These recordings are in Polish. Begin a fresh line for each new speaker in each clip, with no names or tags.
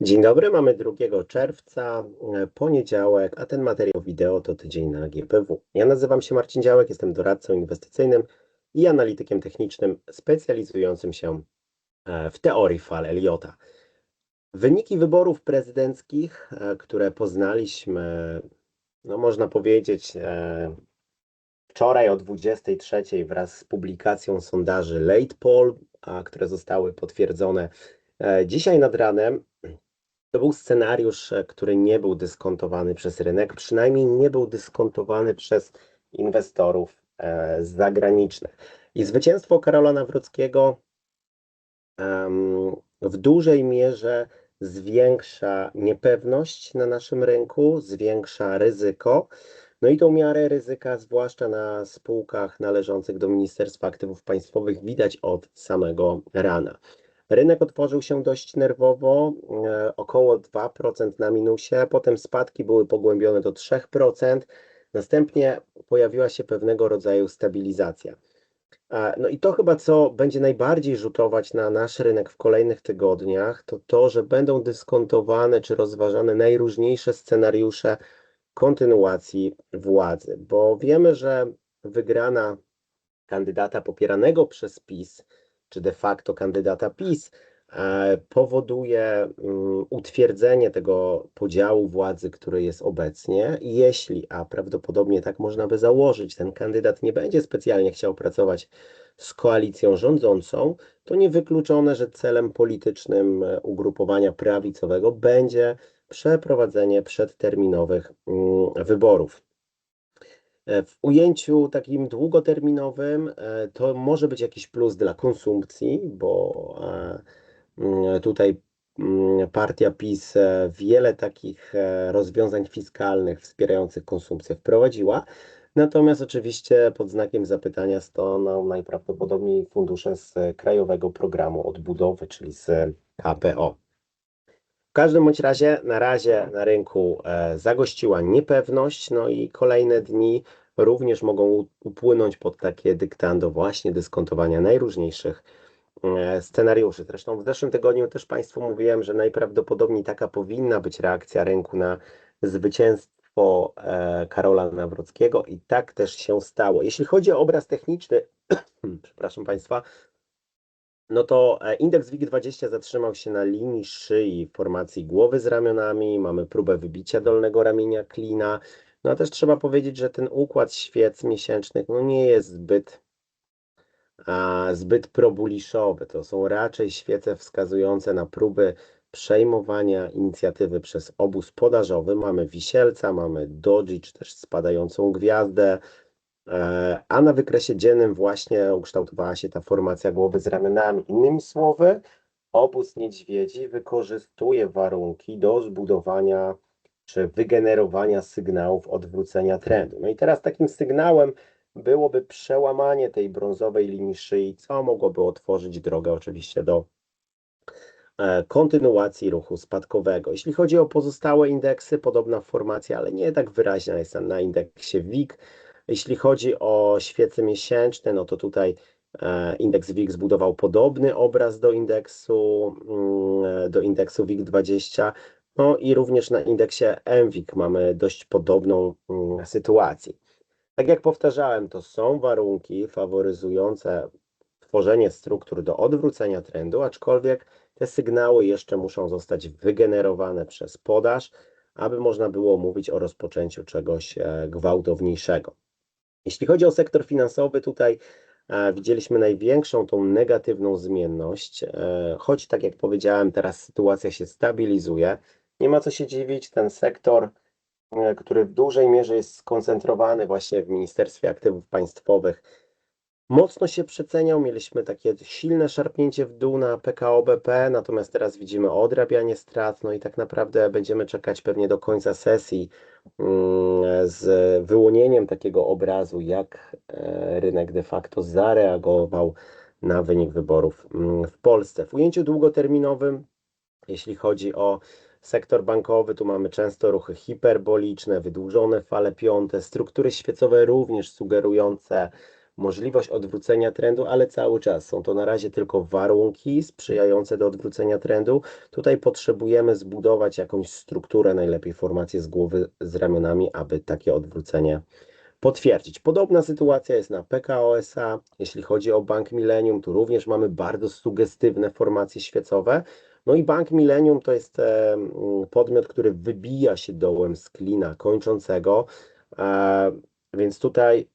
Dzień dobry, mamy 2 czerwca, e, poniedziałek, a ten materiał wideo to tydzień na GPW. Ja nazywam się Marcin Działek, jestem doradcą inwestycyjnym i analitykiem technicznym specjalizującym się e, w teorii fal Eliota. Wyniki wyborów prezydenckich, e, które poznaliśmy, no można powiedzieć, wczoraj o 23 wraz z publikacją sondaży Late Poll, które zostały potwierdzone dzisiaj nad ranem, to był scenariusz, e, który nie był dyskontowany przez rynek, przynajmniej nie był dyskontowany przez inwestorów e, zagranicznych. I zwycięstwo Karola Nawrockiego w dużej mierze zwiększa niepewność na naszym rynku, zwiększa ryzyko. No i tą miarę ryzyka, zwłaszcza na spółkach należących do Ministerstwa Aktywów Państwowych, widać od samego rana. Rynek otworzył się dość nerwowo, e, około 2% na minusie, potem spadki były pogłębione do 3%, następnie pojawiła się pewnego rodzaju stabilizacja. No i to chyba, co będzie najbardziej rzutować na nasz rynek w kolejnych tygodniach, to to, że będą dyskontowane czy rozważane najróżniejsze scenariusze kontynuacji władzy, bo wiemy, że wygrana kandydata popieranego przez PiS czy de facto kandydata PiS, e, powoduje mm, utwierdzenie tego podziału władzy, który jest obecnie. Jeśli, a prawdopodobnie tak można by założyć, ten kandydat nie będzie specjalnie chciał pracować z koalicją rządzącą, to niewykluczone, że celem politycznym e, ugrupowania prawicowego będzie przeprowadzenie przedterminowych mm, wyborów. E, w ujęciu takim długoterminowym e, to może być jakiś plus dla konsumpcji, bo e, tutaj partia PiS wiele takich rozwiązań fiskalnych wspierających konsumpcję wprowadziła. Natomiast oczywiście pod znakiem zapytania stoją najprawdopodobniej fundusze z Krajowego Programu Odbudowy, czyli z KPO. W każdym bądź razie na razie na rynku zagościła niepewność, no i kolejne dni również mogą upłynąć pod takie dyktando właśnie dyskontowania najróżniejszych e, scenariuszy. Zresztą w zeszłym tygodniu też Państwu mówiłem, że najprawdopodobniej taka powinna być reakcja rynku na zwycięstwo e, Karola Nawrockiego i tak też się stało. Jeśli chodzi o obraz techniczny, przepraszam Państwa, no to e, indeks WIG20 zatrzymał się na linii szyi w formacji głowy z ramionami. Mamy próbę wybicia dolnego ramienia klina. No a też trzeba powiedzieć, że ten układ świec miesięcznych no nie jest zbyt, a, zbyt probuliszowy. To są raczej świece wskazujące na próby przejmowania inicjatywy przez obóz podażowy. Mamy Wisielca, mamy Doji, czy też spadającą gwiazdę, e, a na wykresie dziennym właśnie ukształtowała się ta formacja głowy z ramionami. Innymi słowy, obóz niedźwiedzi wykorzystuje warunki do zbudowania czy wygenerowania sygnałów odwrócenia trendu. No i teraz takim sygnałem byłoby przełamanie tej brązowej linii szyi, co mogłoby otworzyć drogę oczywiście do e, kontynuacji ruchu spadkowego. Jeśli chodzi o pozostałe indeksy, podobna formacja, ale nie tak wyraźna jest na indeksie WIG. Jeśli chodzi o świece miesięczne, no to tutaj e, indeks WIG zbudował podobny obraz do indeksu, mm, do indeksu WIG20, no i również na indeksie MWIG mamy dość podobną mm, sytuację. Tak jak powtarzałem, to są warunki faworyzujące tworzenie struktur do odwrócenia trendu, aczkolwiek te sygnały jeszcze muszą zostać wygenerowane przez podaż, aby można było mówić o rozpoczęciu czegoś e, gwałtowniejszego. Jeśli chodzi o sektor finansowy, tutaj e, widzieliśmy największą tą negatywną zmienność, e, choć tak jak powiedziałem, teraz sytuacja się stabilizuje. Nie ma co się dziwić, ten sektor, e, który w dużej mierze jest skoncentrowany właśnie w Ministerstwie Aktywów Państwowych, mocno się przeceniał. Mieliśmy takie silne szarpnięcie w dół na PKO BP, natomiast teraz widzimy odrabianie strat, no i tak naprawdę będziemy czekać pewnie do końca sesji mm, z wyłonieniem takiego obrazu, jak e, rynek de facto zareagował na wynik wyborów mm, w Polsce. W ujęciu długoterminowym, jeśli chodzi o Sektor bankowy, tu mamy często ruchy hiperboliczne, wydłużone fale piąte, struktury świecowe również sugerujące możliwość odwrócenia trendu, ale cały czas są to na razie tylko warunki sprzyjające do odwrócenia trendu. Tutaj potrzebujemy zbudować jakąś strukturę, najlepiej formację z głowy z ramionami, aby takie odwrócenie potwierdzić. Podobna sytuacja jest na PKO SA. Jeśli chodzi o Bank Millennium, tu również mamy bardzo sugestywne formacje świecowe. No i Bank Millennium to jest e, podmiot, który wybija się dołem z klina kończącego, e, więc tutaj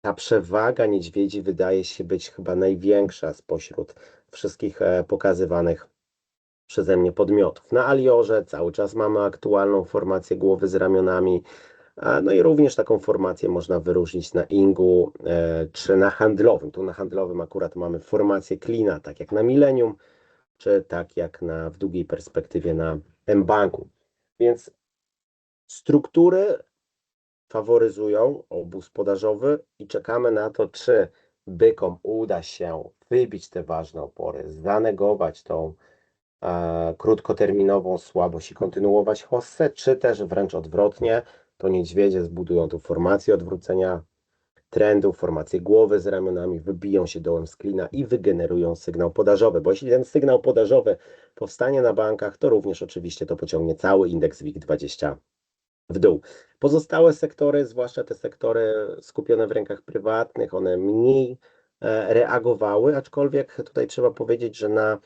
ta przewaga niedźwiedzi wydaje się być chyba największa spośród wszystkich e, pokazywanych przeze mnie podmiotów. Na Aliorze cały czas mamy aktualną formację głowy z ramionami, no i również taką formację można wyróżnić na Ingu czy na handlowym. Tu na handlowym akurat mamy formację klina, tak jak na Millennium, czy tak jak na, w długiej perspektywie na M-Banku. Więc struktury faworyzują obóz podażowy i czekamy na to, czy bykom uda się wybić te ważne opory, zanegować tą e, krótkoterminową słabość i kontynuować hossę, czy też wręcz odwrotnie, to niedźwiedzie zbudują tu formację odwrócenia trendu, formację głowy z ramionami, wybiją się dołem z klina i wygenerują sygnał podażowy, bo jeśli ten sygnał podażowy powstanie na bankach, to również oczywiście to pociągnie cały indeks WIG20 w dół. Pozostałe sektory, zwłaszcza te sektory skupione w rękach prywatnych, one mniej e, reagowały, aczkolwiek tutaj trzeba powiedzieć, że na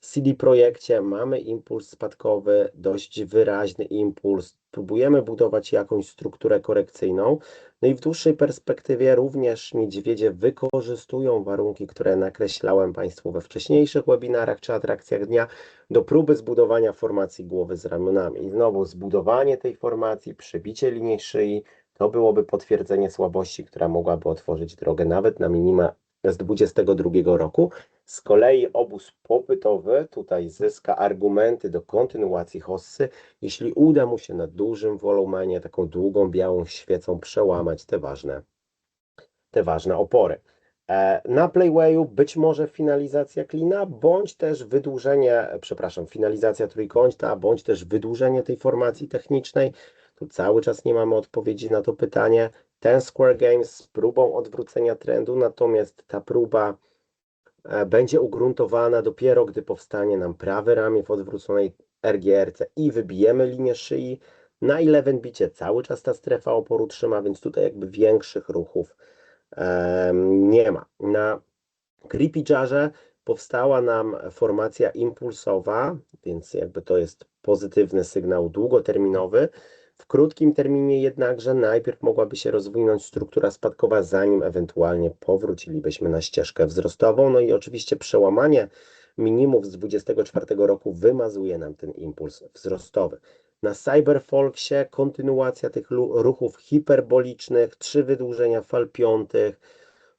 CD Projekcie mamy impuls spadkowy, dość wyraźny impuls. Próbujemy budować jakąś strukturę korekcyjną. No i w dłuższej perspektywie również niedźwiedzie wykorzystują warunki, które nakreślałem Państwu we wcześniejszych webinarach czy atrakcjach dnia do próby zbudowania formacji głowy z ramionami. I znowu zbudowanie tej formacji, przebicie linii szyi, to byłoby potwierdzenie słabości, która mogłaby otworzyć drogę nawet na minima z 2022 roku. Z kolei obóz popytowy tutaj zyska argumenty do kontynuacji hossy, jeśli uda mu się na dużym wolumenie, taką długą białą świecą przełamać te ważne, te ważne opory. E, na Playwayu być może finalizacja klina, bądź też wydłużenie, przepraszam, finalizacja trójkąta, bądź też wydłużenie tej formacji technicznej. Tu cały czas nie mamy odpowiedzi na to pytanie ten Square Games z próbą odwrócenia trendu, natomiast ta próba będzie ugruntowana dopiero, gdy powstanie nam prawe ramię w odwróconej RGRC i wybijemy linię szyi. Na 11 bicie cały czas ta strefa oporu trzyma, więc tutaj jakby większych ruchów um, nie ma. Na Creepy Jarze powstała nam formacja impulsowa, więc jakby to jest pozytywny sygnał długoterminowy. W krótkim terminie jednakże najpierw mogłaby się rozwinąć struktura spadkowa, zanim ewentualnie powrócilibyśmy na ścieżkę wzrostową. No i oczywiście przełamanie minimów z 2024 roku wymazuje nam ten impuls wzrostowy. Na Cyberfolksie kontynuacja tych ruchów hiperbolicznych, trzy wydłużenia fal piątych,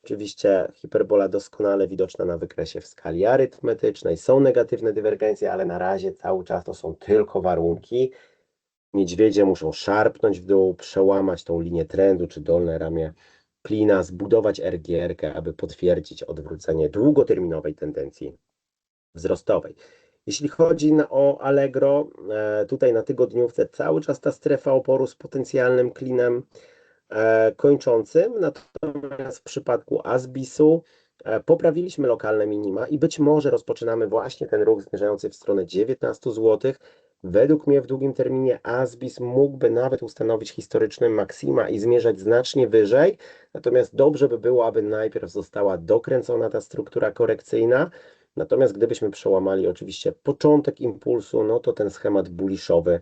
Oczywiście hiperbola doskonale widoczna na wykresie w skali arytmetycznej. Są negatywne dywergencje, ale na razie cały czas to są tylko warunki. Niedźwiedzie muszą szarpnąć w dół, przełamać tą linię trendu czy dolne ramię klina, zbudować RGR, aby potwierdzić odwrócenie długoterminowej tendencji wzrostowej. Jeśli chodzi o Allegro, e, tutaj na tygodniówce cały czas ta strefa oporu z potencjalnym klinem e, kończącym, natomiast w przypadku Asbisu e, poprawiliśmy lokalne minima i być może rozpoczynamy właśnie ten ruch zmierzający w stronę 19 zł. Według mnie w długim terminie Asbis mógłby nawet ustanowić historyczne maksima i zmierzać znacznie wyżej, natomiast dobrze by było, aby najpierw została dokręcona ta struktura korekcyjna, natomiast gdybyśmy przełamali oczywiście początek impulsu, no to ten schemat bulliszowy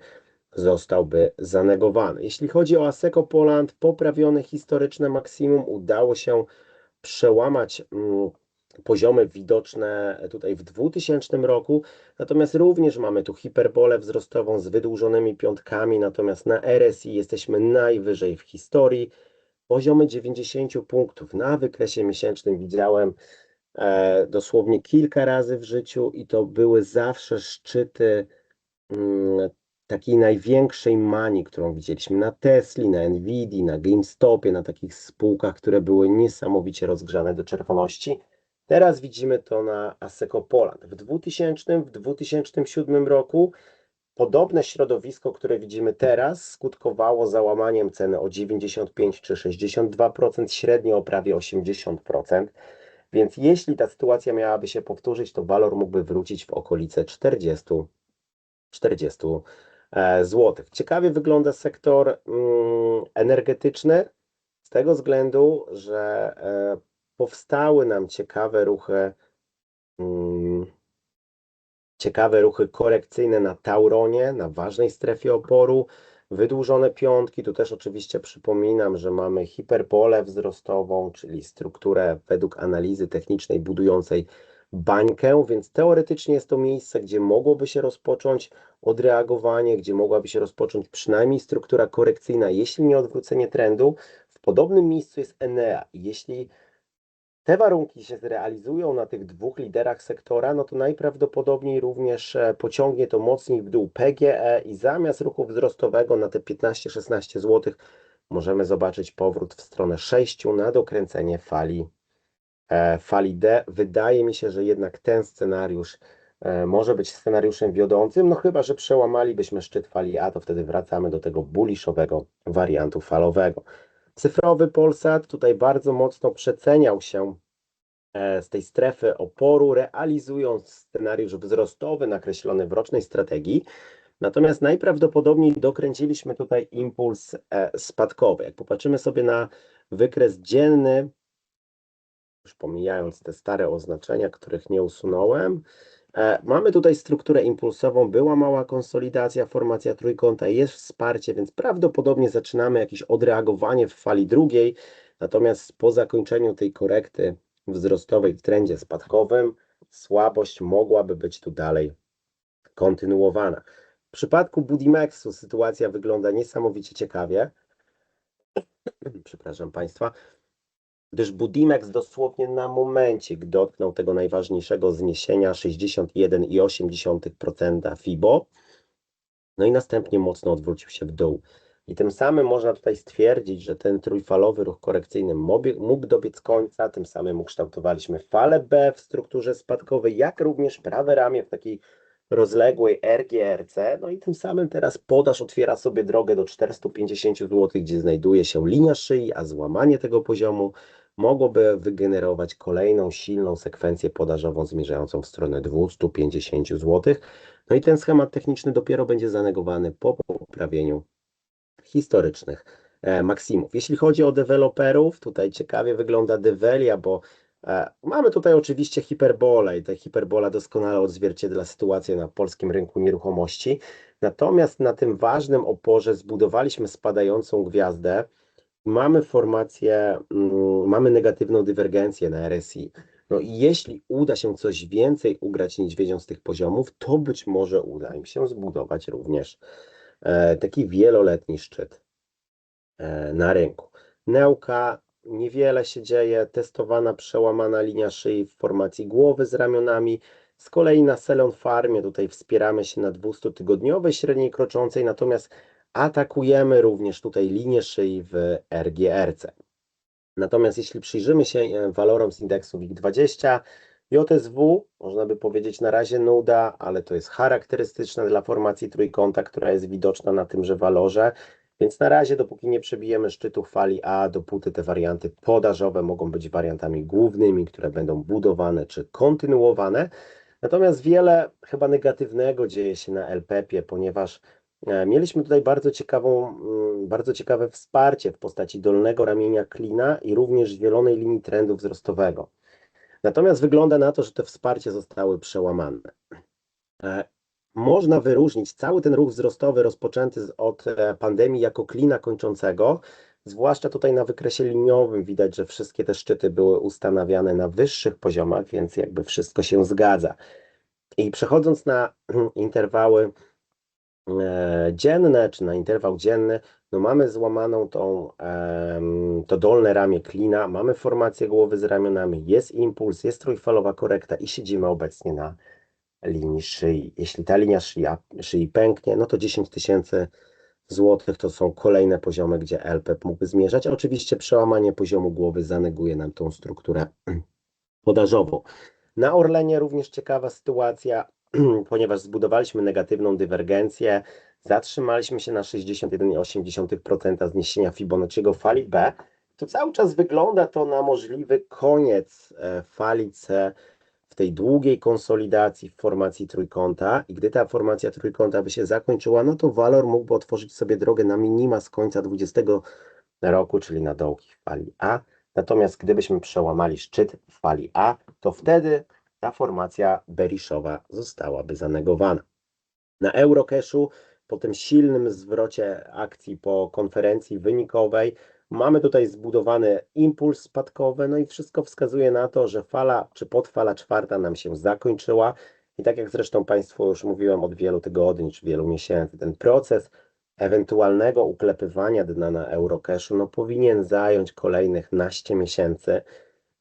zostałby zanegowany. Jeśli chodzi o Aseco Poland, poprawione historyczne maksimum udało się przełamać mm, poziomy widoczne tutaj w 2000 roku, natomiast również mamy tu hiperbolę wzrostową z wydłużonymi piątkami, natomiast na RSI jesteśmy najwyżej w historii, poziomy 90 punktów na wykresie miesięcznym widziałem e, dosłownie kilka razy w życiu i to były zawsze szczyty mm, takiej największej manii, którą widzieliśmy na Tesli, na Nvidia, na GameStopie, na takich spółkach, które były niesamowicie rozgrzane do czerwoności. Teraz widzimy to na Aseco Poland. W 2000, w 2007 roku podobne środowisko, które widzimy teraz, skutkowało załamaniem ceny o 95 czy 62%, średnio o prawie 80%. Więc jeśli ta sytuacja miałaby się powtórzyć, to walor mógłby wrócić w okolice 40, 40 zł. Ciekawie wygląda sektor mm, energetyczny z tego względu, że e, powstały nam ciekawe ruchy mm, ciekawe ruchy korekcyjne na Tauronie, na ważnej strefie oporu, wydłużone piątki. Tu też oczywiście przypominam, że mamy hiperbolę wzrostową, czyli strukturę według analizy technicznej budującej bańkę, więc teoretycznie jest to miejsce, gdzie mogłoby się rozpocząć odreagowanie, gdzie mogłaby się rozpocząć przynajmniej struktura korekcyjna, jeśli nie odwrócenie trendu. W podobnym miejscu jest Enea. Jeśli te warunki się zrealizują na tych dwóch liderach sektora, no to najprawdopodobniej również e, pociągnie to mocniej w dół PGE i zamiast ruchu wzrostowego na te 15-16 zł możemy zobaczyć powrót w stronę 6 na dokręcenie fali, e, fali D. Wydaje mi się, że jednak ten scenariusz e, może być scenariuszem wiodącym, no chyba, że przełamalibyśmy szczyt fali A, to wtedy wracamy do tego bullishowego wariantu falowego. Cyfrowy Polsat tutaj bardzo mocno przeceniał się e, z tej strefy oporu, realizując scenariusz wzrostowy nakreślony w rocznej strategii. Natomiast najprawdopodobniej dokręciliśmy tutaj impuls e, spadkowy. Jak popatrzymy sobie na wykres dzienny, już pomijając te stare oznaczenia, których nie usunąłem, mamy tutaj strukturę impulsową, była mała konsolidacja, formacja trójkąta, jest wsparcie, więc prawdopodobnie zaczynamy jakieś odreagowanie w fali drugiej, natomiast po zakończeniu tej korekty wzrostowej w trendzie spadkowym, słabość mogłaby być tu dalej kontynuowana. W przypadku Budimexu sytuacja wygląda niesamowicie ciekawie. Przepraszam Państwa gdyż Budimex dosłownie na momencie dotknął tego najważniejszego zniesienia 61,8% FIBO, no i następnie mocno odwrócił się w dół. I tym samym można tutaj stwierdzić, że ten trójfalowy ruch korekcyjny mógł dobiec końca, tym samym ukształtowaliśmy falę B w strukturze spadkowej, jak również prawe ramię w takiej rozległej RGRC, no i tym samym teraz podaż otwiera sobie drogę do 450 zł, gdzie znajduje się linia szyi, a złamanie tego poziomu mogłoby wygenerować kolejną silną sekwencję podażową zmierzającą w stronę 250 zł. No i ten schemat techniczny dopiero będzie zanegowany po poprawieniu historycznych e, maksimów. Jeśli chodzi o deweloperów, tutaj ciekawie wygląda Develia, bo e, mamy tutaj oczywiście hiperbolę i ta hiperbola doskonale odzwierciedla sytuację na polskim rynku nieruchomości. Natomiast na tym ważnym oporze zbudowaliśmy spadającą gwiazdę, mamy formację, mm, mamy negatywną dywergencję na RSI. No i jeśli uda się coś więcej ugrać niedźwiedzią z tych poziomów, to być może uda im się zbudować również e, taki wieloletni szczyt e, na rynku. Nełka, niewiele się dzieje, testowana, przełamana linia szyi w formacji głowy z ramionami. Z kolei na Selon Farmie tutaj wspieramy się na 200-tygodniowej średniej kroczącej, natomiast Atakujemy również tutaj linię szyi w RGRC. Natomiast jeśli przyjrzymy się e, walorom z indeksu WIG20, JSW, można by powiedzieć na razie nuda, ale to jest charakterystyczne dla formacji trójkąta, która jest widoczna na tymże walorze, więc na razie dopóki nie przebijemy szczytu fali A, dopóty te warianty podażowe mogą być wariantami głównymi, które będą budowane czy kontynuowane. Natomiast wiele chyba negatywnego dzieje się na LPP, ponieważ mieliśmy tutaj bardzo, ciekawą, mm, bardzo ciekawe wsparcie w postaci dolnego ramienia klina i również zielonej linii trendu wzrostowego. Natomiast wygląda na to, że te wsparcie zostały przełamane. E, można wyróżnić cały ten ruch wzrostowy rozpoczęty od e, pandemii jako klina kończącego, zwłaszcza tutaj na wykresie liniowym widać, że wszystkie te szczyty były ustanawiane na wyższych poziomach, więc jakby wszystko się zgadza. I przechodząc na interwały E, dzienne, czy na interwał dzienny, no mamy złamaną tą, to dolne ramię klina, mamy formację głowy z ramionami, jest impuls, jest trójfalowa korekta i siedzimy obecnie na linii szyi. Jeśli ta linia szyi, szyi pęknie, no to 10 tysięcy złotych to są kolejne poziomy, gdzie LPEP mógłby zmierzać. Oczywiście przełamanie poziomu głowy zaneguje nam tą strukturę podażową. Na Orlenie również ciekawa sytuacja. ponieważ zbudowaliśmy negatywną dywergencję, zatrzymaliśmy się na 61,8% zniesienia Fibonacciego fali B, to cały czas wygląda to na możliwy koniec e, fali C w tej długiej konsolidacji w formacji trójkąta i gdy ta formacja trójkąta by się zakończyła, no to walor mógłby otworzyć sobie drogę na minima z końca 20 roku, czyli na dołki w fali A. Natomiast gdybyśmy przełamali szczyt w fali A, to wtedy ta formacja beriszowa zostałaby zanegowana. Na Eurocashu po tym silnym zwrocie akcji po konferencji wynikowej mamy tutaj zbudowany impuls spadkowy, no i wszystko wskazuje na to, że fala czy podfala czwarta nam się zakończyła i tak jak zresztą Państwu już mówiłem od wielu tygodni czy wielu miesięcy, ten proces ewentualnego uklepywania dna na Eurocashu no powinien zająć kolejnych naście miesięcy.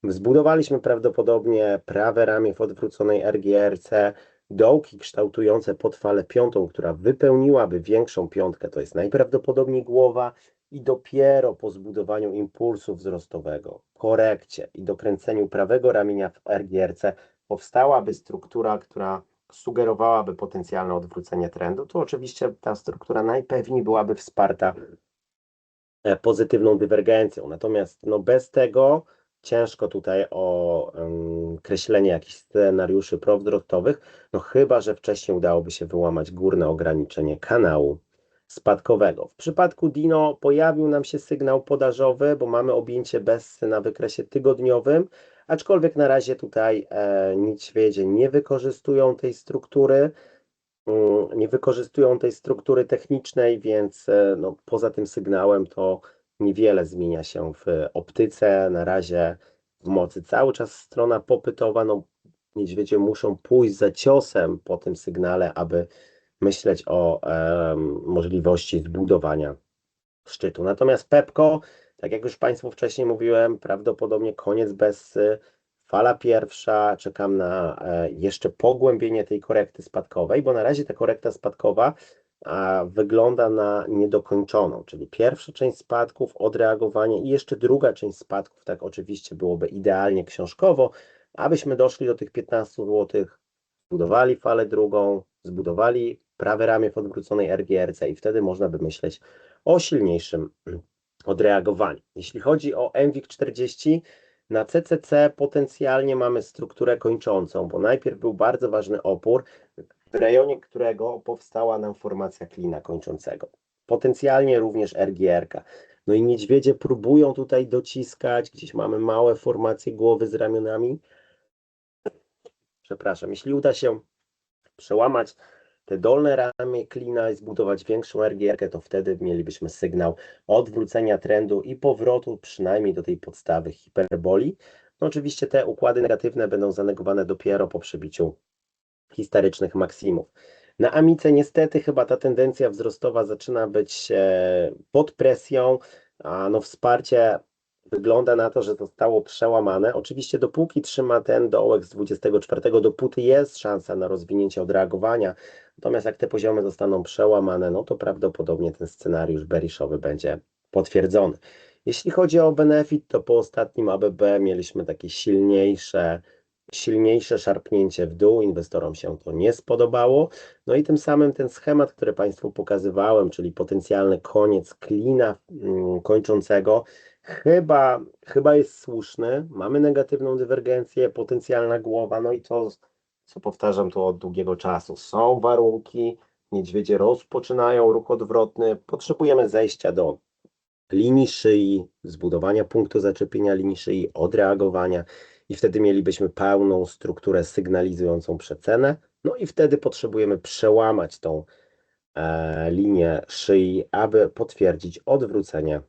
Zbudowaliśmy prawdopodobnie prawe ramię w odwróconej RGRC, dołki kształtujące podfalę piątą, która wypełniłaby większą piątkę, to jest najprawdopodobniej głowa i dopiero po zbudowaniu impulsu wzrostowego, korekcie i dokręceniu prawego ramienia w RGRC powstałaby struktura, która sugerowałaby potencjalne odwrócenie trendu, to oczywiście ta struktura najpewniej byłaby wsparta e, pozytywną dywergencją. Natomiast no, bez tego ciężko tutaj o um, kreślenie jakichś scenariuszy prowzrostowych, no chyba, że wcześniej udałoby się wyłamać górne ograniczenie kanału spadkowego. W przypadku Dino pojawił nam się sygnał podażowy, bo mamy objęcie bez na wykresie tygodniowym, aczkolwiek na razie tutaj e, niedźwiedzie nie wykorzystują tej struktury, mm, nie wykorzystują tej struktury technicznej, więc e, no, poza tym sygnałem to niewiele zmienia się w optyce. Na razie w mocy cały czas strona popytowa, no niedźwiedzie muszą pójść za ciosem po tym sygnale, aby myśleć o e, możliwości zbudowania szczytu. Natomiast Pepko, tak jak już Państwu wcześniej mówiłem, prawdopodobnie koniec bez fala pierwsza. Czekam na e, jeszcze pogłębienie tej korekty spadkowej, bo na razie ta korekta spadkowa wygląda na niedokończoną, czyli pierwsza część spadków, odreagowanie i jeszcze druga część spadków, tak oczywiście byłoby idealnie książkowo, abyśmy doszli do tych 15 zł, zbudowali falę drugą, zbudowali prawe ramię w odwróconej RGRC i wtedy można by myśleć o silniejszym odreagowaniu. Jeśli chodzi o MWIG 40, na CCC potencjalnie mamy strukturę kończącą, bo najpierw był bardzo ważny opór, w rejonie którego powstała nam formacja klina kończącego. Potencjalnie również RGR. -ka. No i niedźwiedzie próbują tutaj dociskać, gdzieś mamy małe formacje głowy z ramionami. Przepraszam, jeśli uda się przełamać te dolne ramię klina i zbudować większą RGR, to wtedy mielibyśmy sygnał odwrócenia trendu i powrotu przynajmniej do tej podstawy hiperboli. No oczywiście te układy negatywne będą zanegowane dopiero po przebiciu historycznych maksimów. Na Amice niestety chyba ta tendencja wzrostowa zaczyna być e, pod presją, a no wsparcie wygląda na to, że zostało przełamane. Oczywiście dopóki trzyma ten dołek z 24, dopóty jest szansa na rozwinięcie odreagowania, natomiast jak te poziomy zostaną przełamane, no to prawdopodobnie ten scenariusz beriszowy będzie potwierdzony. Jeśli chodzi o benefit, to po ostatnim ABB mieliśmy takie silniejsze silniejsze szarpnięcie w dół, inwestorom się to nie spodobało. No i tym samym ten schemat, który Państwu pokazywałem, czyli potencjalny koniec klina mm, kończącego, chyba, chyba jest słuszny. Mamy negatywną dywergencję, potencjalna głowa, no i to, co powtarzam tu od długiego czasu, są warunki, niedźwiedzie rozpoczynają ruch odwrotny, potrzebujemy zejścia do linii szyi, zbudowania punktu zaczepienia linii szyi, odreagowania i wtedy mielibyśmy pełną strukturę sygnalizującą przecenę. No i wtedy potrzebujemy przełamać tą e, linię szyi, aby potwierdzić odwrócenie,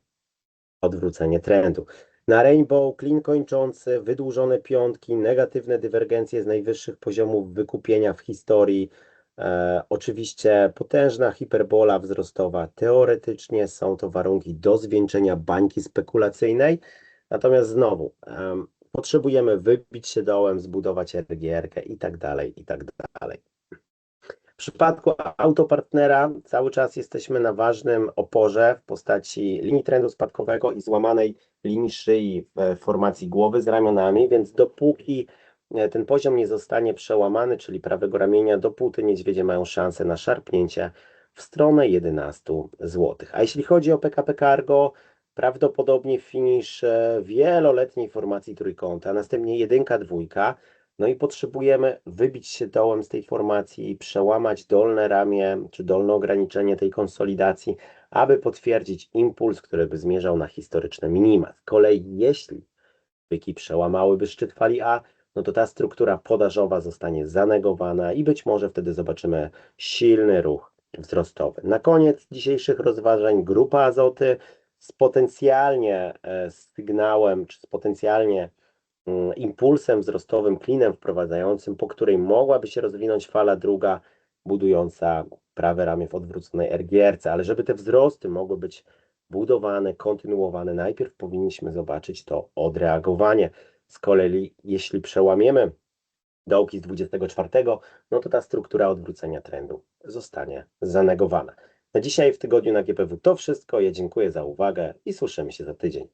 odwrócenie trendu. Na Rainbow clean kończący, wydłużone piątki, negatywne dywergencje z najwyższych poziomów wykupienia w historii. E, oczywiście potężna hiperbola wzrostowa. Teoretycznie są to warunki do zwieńczenia bańki spekulacyjnej. Natomiast znowu, potrzebujemy wybić się dołem, zbudować RGR i tak dalej, i tak dalej. W przypadku autopartnera cały czas jesteśmy na ważnym oporze w postaci linii trendu spadkowego i złamanej linii szyi w formacji głowy z ramionami, więc dopóki e, ten poziom nie zostanie przełamany, czyli prawego ramienia do półty niedźwiedzie mają szansę na szarpnięcie w stronę 11 zł. A jeśli chodzi o PKP Cargo, prawdopodobnie finisz e, wieloletniej formacji trójkąta, następnie jedynka, dwójka. No i potrzebujemy wybić się dołem z tej formacji, przełamać dolne ramię czy dolne ograniczenie tej konsolidacji, aby potwierdzić impuls, który by zmierzał na historyczne minima. Z kolei jeśli byki przełamałyby szczyt fali A, no to ta struktura podażowa zostanie zanegowana i być może wtedy zobaczymy silny ruch wzrostowy. Na koniec dzisiejszych rozważań grupa azoty z potencjalnie e, sygnałem, czy z potencjalnie mm, impulsem wzrostowym, klinem wprowadzającym, po której mogłaby się rozwinąć fala druga, budująca prawe ramię w odwróconej ergierce, ale żeby te wzrosty mogły być budowane, kontynuowane, najpierw powinniśmy zobaczyć to odreagowanie. Z kolei, jeśli przełamiemy dołki z 24, no to ta struktura odwrócenia trendu zostanie zanegowana. Na dzisiaj w tygodniu na GPW to wszystko. Ja dziękuję za uwagę i słyszymy się za tydzień.